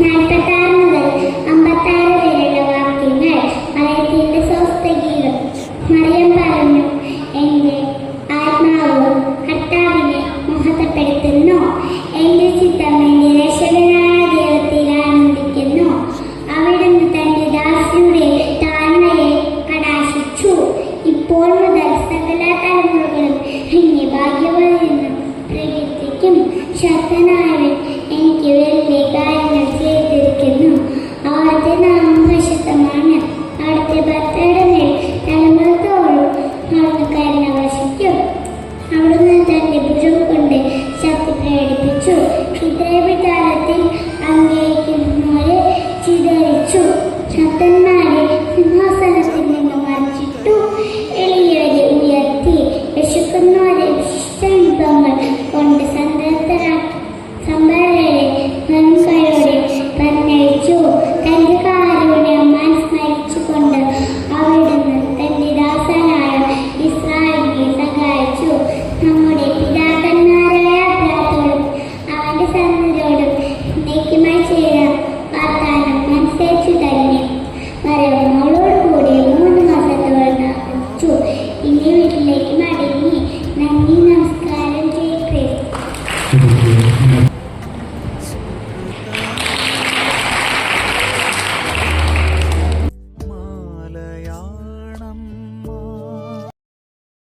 നാൽപ്പത്താറ് മുതൽ അമ്പത്താറ് വരെയുള്ള വാക്യങ്ങൾ മറിയത്തിന്റെ സ്വസ്ഥഗീതം മറിയം പറഞ്ഞു എന്റെ ആത്മാവ് കർത്താവിനെ മഹത്വപ്പെടുത്തുന്നു. എന്റെ ചിത്തം എന്റെ രക്ഷകനായ ദൈവത്തിൽ ആനന്ദിക്കുന്നു. അവിടുന്ന് തന്റെ ദാസിയുടെ താഴ്മയെ കടാശിച്ചു. ഇപ്പോൾ മുതൽ സകല തലമുറകളും എന്നെ ഭാഗ്യവതെന്ന് പ്രകീർത്തിക്കും. ശക്തനായവൻ creating ದೇವರಿಗೆ ಮಡಿಲಿ ನನ್ನಿನ